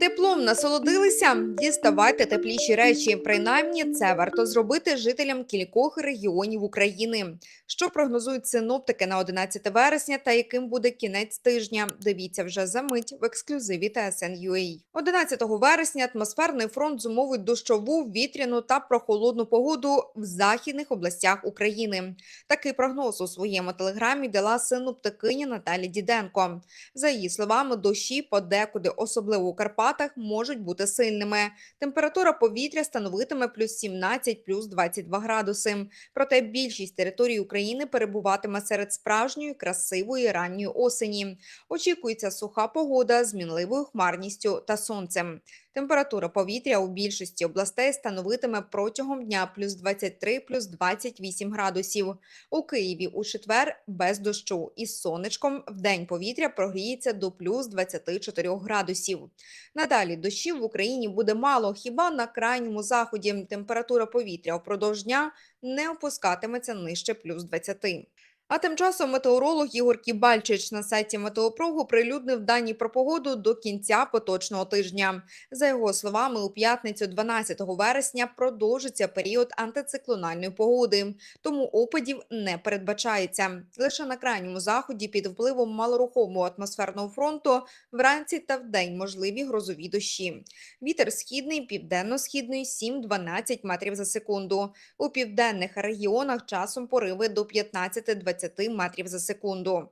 Теплом насолодилися, діставайте тепліші речі. Принаймні, це варто зробити жителям кількох регіонів України. Що прогнозують синоптики на 11 вересня та яким буде кінець тижня? Дивіться вже за мить в ексклюзиві TSN.ua. 11 вересня атмосферний фронт зумовить дощову, вітряну та прохолодну погоду в західних областях України. Такий прогноз у своєму телеграмі дала синоптикиня Наталі Діденко. За її словами, дощі подекуди, особливо у Карпатах, можуть бути сильними. Температура повітря становитиме плюс 17, плюс 22 градуси. Проте більшість територій України перебуватиме серед справжньої красивої ранньої осені. Очікується суха погода з мінливою хмарністю та сонцем. Температура повітря у більшості областей становитиме протягом дня плюс 23, плюс 28 градусів. У Києві у четвер без дощу із сонечком в день повітря прогріється до плюс 24 градусів. Надалі дощів в Україні буде мало, хіба на крайньому заході температура повітря впродовж дня не опускатиметься нижче плюс 20. А тим часом метеоролог Ігор Кібальчич на сайті Метеопрогу прилюднив дані про погоду до кінця поточного тижня. За його словами, у п'ятницю 12 вересня продовжиться період антициклональної погоди, тому опадів не передбачається. Лише на крайньому заході під впливом малорухомого атмосферного фронту вранці та вдень можливі грозові дощі. Вітер східний, південно-східний 7-12 метрів за секунду. У південних регіонах часом пориви до 15-20 метрів за секунду.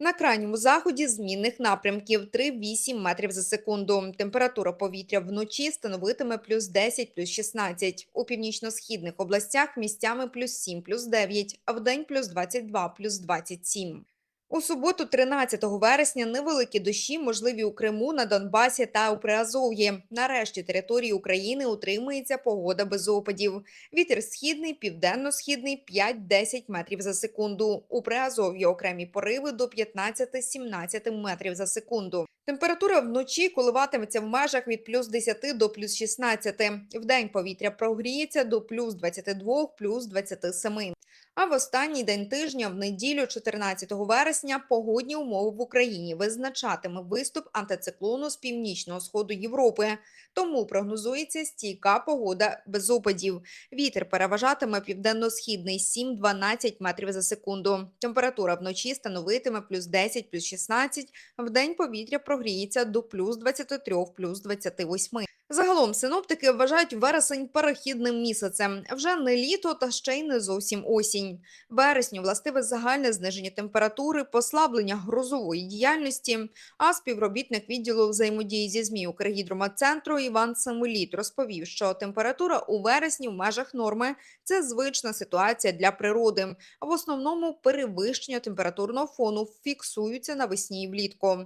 На крайньому заході змінних напрямків 3-8 метрів за секунду. Температура повітря вночі становитиме плюс 10, плюс 16. У північно-східних областях місцями плюс 7, плюс 9, а вдень плюс 22, плюс 27. У суботу, 13 вересня, невеликі дощі можливі у Криму, на Донбасі та у Приазов'ї. Нарешті території України утримується погода без опадів. Вітер східний, південно-східний 5-10 метрів за секунду. У Приазов'ї окремі пориви до 15-17 метрів за секунду. Температура вночі коливатиметься в межах від плюс 10 до плюс 16. Вдень повітря прогріється до плюс 22, плюс 27. А в останній день тижня, в неділю, 14 вересня, погодні умови в Україні визначатиме виступ антициклону з північного сходу Європи. Тому прогнозується стійка погода без опадів. Вітер переважатиме південно-східний 7-12 метрів за секунду. Температура вночі становитиме плюс 10, плюс 16. Вдень повітря прогріється до плюс 23, плюс 28. Загалом синоптики вважають вересень перехідним місяцем. Вже не літо, та ще й не зовсім осінь. Вересню властиве загальне зниження температури, послаблення грозової діяльності. А співробітник відділу взаємодії зі ЗМІ Укргідроматцентру Іван Самоліт розповів, що температура у вересні в межах норми це звична ситуація для природи. А в основному перевищення температурного фону фіксуються навесні і влітку.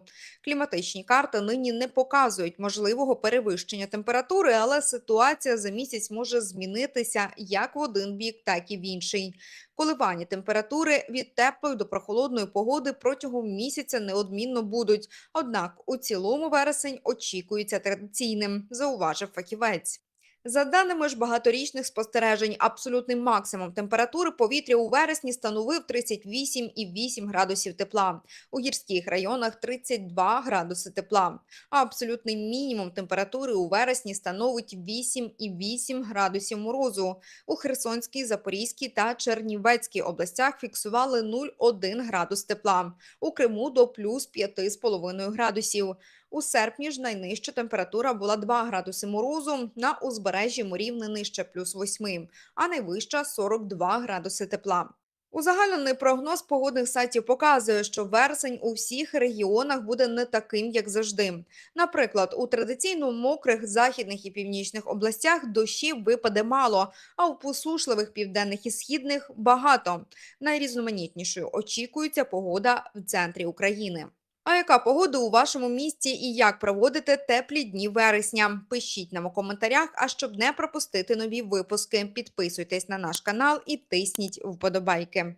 Кліматичні карти нині не показують можливого перевищення температури, але ситуація за місяць може змінитися як в один бік, так і в інший. Коливання температури від теплої до прохолодної погоди протягом місяця неодмінно будуть. Однак у цілому вересень очікується традиційним, зауважив фахівець. За даними ж багаторічних спостережень, абсолютний максимум температури повітря у вересні становив 38,8 градусів тепла. У гірських районах 32 градуси тепла. А абсолютний мінімум температури у вересні становить 8,8 градусів морозу. У Херсонській, Запорізькій та Чернівецькій областях фіксували 0,1 градус тепла. У Криму до плюс 5,5 градусів. У серпні ж найнижча температура була 2 градуси морозу, на узбережжі морів не нижче плюс 8, а найвища 42 градуси тепла. Узагальнений прогноз погодних сайтів показує, що вересень у всіх регіонах буде не таким, як завжди. Наприклад, у традиційно мокрих західних і північних областях дощів випаде мало, а у посушливих південних і східних багато. Найрізноманітнішою очікується погода в центрі України. А яка погода у вашому місті і як проводите теплі дні вересня? Пишіть нам у коментарях. А щоб не пропустити нові випуски, підписуйтесь на наш канал і тисніть вподобайки.